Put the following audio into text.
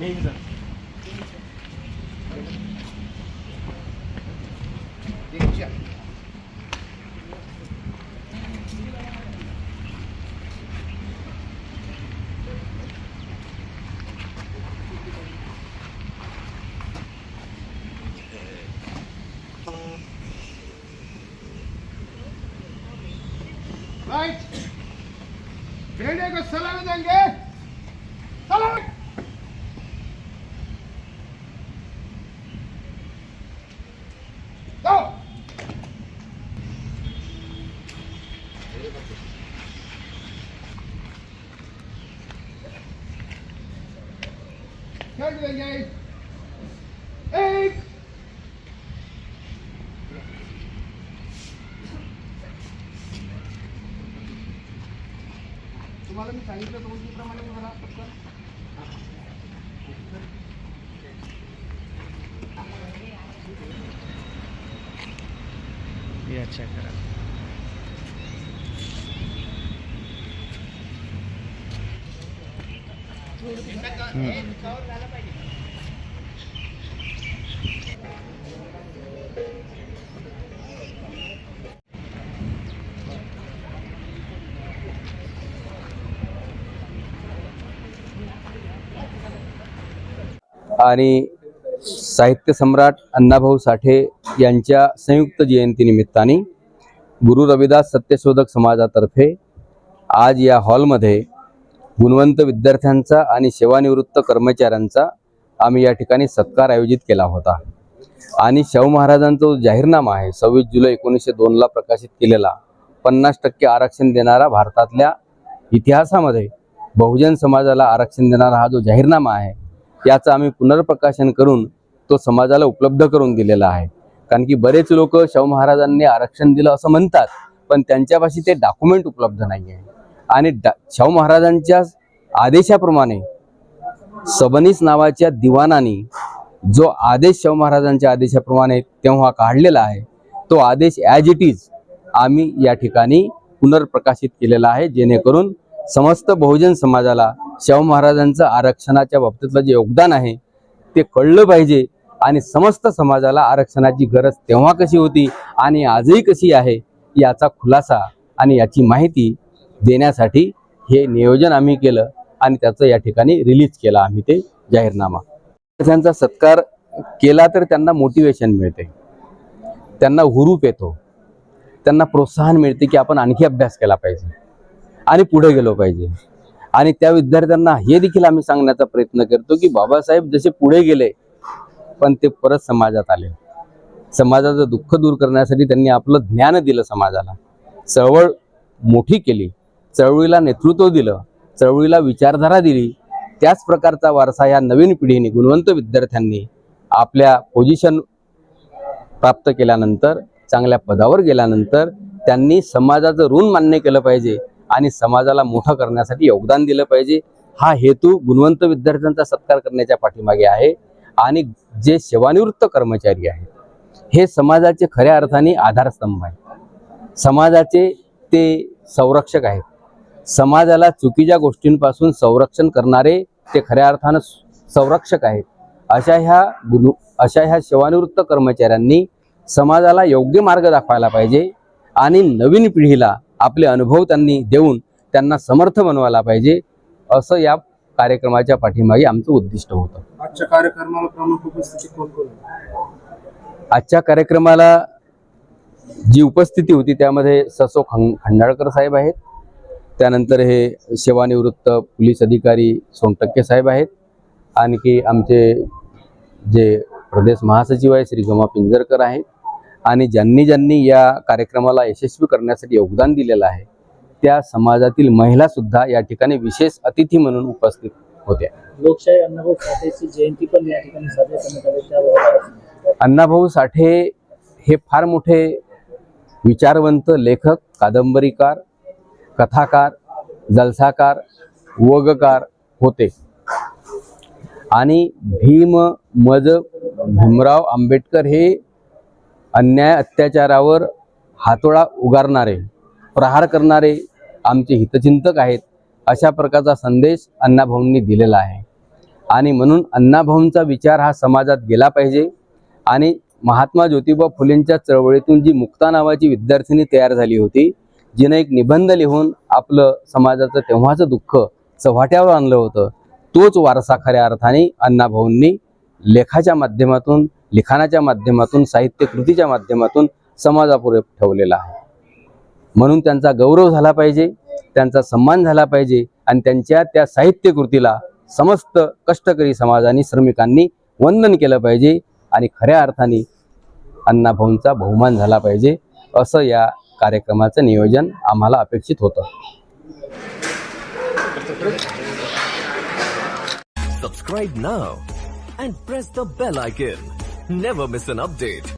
Ne güzel. Geçeceğim. Right. Bring the salami then, get. Salami. एक तुम्हाला मी सांगितलं प्रमाणे मला पटकन अच्छा करा आणि साहित्य सम्राट अण्णाभाऊ साठे यांच्या संयुक्त जयंतीनिमित्ताने गुरु रविदास सत्यशोधक समाजातर्फे आज या हॉलमध्ये गुणवंत विद्यार्थ्यांचा आणि सेवानिवृत्त कर्मचाऱ्यांचा आम्ही या ठिकाणी सत्कार आयोजित केला होता. आणि शाहू महाराजांचा जो जाहीरनामा आहे सव्वीस जुलै एकोणीसशे दोनला प्रकाशित केलेला पन्नास टक्के आरक्षण देणारा भारतातल्या इतिहासामध्ये बहुजन समाजाला आरक्षण देणारा हा जो जाहीरनामा आहे याचं आम्ही पुनर्प्रकाशन करून तो समाजाला उपलब्ध करून दिलेला आहे. कारण की बरेच लोक शाहू महाराजांनी आरक्षण दिलं असं म्हणतात पण त्यांच्यापाशी ते डॉक्युमेंट उपलब्ध नाही आहे आणि डा शाहू महाराजांच्या आदेशाप्रमाणे सबनीस नावाच्या दिवाणाने जो आदेश शाहू महाराजांच्या आदेशाप्रमाणे तेव्हा काढलेला आहे तो आदेश ॲज इट इज आम्ही या ठिकाणी पुनर्प्रकाशित केलेला आहे जेणेकरून समस्त बहुजन समाजाला शाहू महाराजांचं आरक्षणाच्या बाबतीतलं जे योगदान आहे ते कळलं पाहिजे आणि समस्त समाजाला आरक्षणाची गरज तेव्हा कशी होती आणि आजही कशी आहे याचा खुलासा आणि याची माहिती देण्यासाठी हे नियोजन आम्ही केलं आणि त्याचं या ठिकाणी रिलीज केला आम्ही ते जाहीरनामा. त्यांचा सत्कार केला तर त्यांना मोटिवेशन मिळते. त्यांना हुरूप येतो. त्यांना प्रोत्साहन मिळते की आपण आणखी अभ्यास केला पाहिजे आणि पुढे गेलो पाहिजे. आणि त्या विद्यार्थ्यांना हे देखील आम्ही सांगण्याचा प्रयत्न करतो की बाबासाहेब जसे पुढे गेले पण ते परत समाजात आले. समाजाचं दुःख दूर करण्यासाठी त्यांनी आपलं ज्ञान दिलं समाजाला. चळवळ मोठी केली. चळवळीला नेतृत्व दिलं चळवळीला विचारधारा दिली त्याच प्रकारचा वारसा या नवीन पिढीने गुणवंत विद्यार्थ्यांनी आपल्या पोझिशन प्राप्त केल्यानंतर चांगल्या पदावर गेल्यानंतर त्यांनी समाजाचं ऋण मान्य केलं पाहिजे आणि समाजाला मोठं करण्यासाठी योगदान दिलं पाहिजे. हा हेतू गुणवंत विद्यार्थ्यांचा सत्कार करण्याच्या पाठीमागे आहे आणि जे सेवानिवृत्त कर्मचारी आहेत हे समाजाचे खऱ्या अर्थाने आधारस्तंभ आहेत. समाजाचे ते संरक्षक आहेत. समाजाला चुकीच्या गोष्टींपासून संरक्षण करणारे ते खऱ्या अर्थानं संरक्षक आहेत. अशा ह्या गुण अशा ह्या सेवानिवृत्त कर्मचाऱ्यांनी समाजाला योग्य मार्ग दाखवायला पाहिजे आणि नवीन पिढीला आपले अनुभव त्यांनी देऊन त्यांना समर्थ बनवायला पाहिजे असं या कार्यक्रमाच्या पाठीमागे आमचं उद्दिष्ट होतं. आजच्या कार्यक्रमाला प्रमुख उपस्थिती कोण? आजच्या कार्यक्रमाला जी उपस्थिती होती त्यामध्ये ससो खं खंडाळकर साहेब आहेत. त्यानंतर हे सेवानिवृत्त पोलीस अधिकारी सोनटक्के साहेब आहेत. आणखी आमचे जे प्रदेश महासचिव आहे श्री गमा पिंजरकर आहेत आणि ज्यांनी ज्यांनी या कार्यक्रमाला यशस्वी करण्यासाठी योगदान दिलेलं आहे त्या समाजातील महिला सुद्धा या ठिकाणी विशेष अतिथी म्हणून उपस्थित होत्या. लोकशाही अण्णाभाऊ साठेची जयंती पण या ठिकाणी साजरी करण्यात आली. त्याबद्दल अण्णाभाऊ साठे हे फार मोठे विचारवंत लेखक कादंबरीकार कथाकार जलसाकार वगकार होते. आणि भीम मज भीमराव आंबेडकर हे अन्याय अत्याचारावर हातोळा उगारणारे प्रहार करणारे आमचे हितचिंतक आहेत अशा प्रकारचा संदेश अण्णाभाऊंनी दिलेला आहे. आणि म्हणून अण्णाभाऊंचा विचार हा समाजात गेला पाहिजे आणि महात्मा ज्योतिबा फुलेंच्या चळवळीतून जी मुक्ता नावाची विद्यार्थिनी तयार झाली होती जिनं एक निबंध लिहून आपलं समाजाचं तेव्हाचं दुःख चव्हाट्यावर आणलं होतं तोच वारसा खऱ्या अर्थाने अण्णाभाऊंनी लेखाच्या माध्यमातून लिखाणाच्या माध्यमातून साहित्य कृतीच्या माध्यमातून समाजापुढे ठेवलेला आहे. म्हणून त्यांचा गौरव झाला पाहिजे त्यांचा सन्मान झाला पाहिजे आणि त्यांच्या त्या साहित्य कृतीला समस्त कष्टकरी समाजाने श्रमिकांनी वंदन केलं पाहिजे आणि खऱ्या अर्थाने अण्णाभाऊंचा बहुमान झाला पाहिजे असं या कार्यक्रमाचं नियोजन आम्हाला अपेक्षित होतं. Subscribe now and press the bell icon never miss an update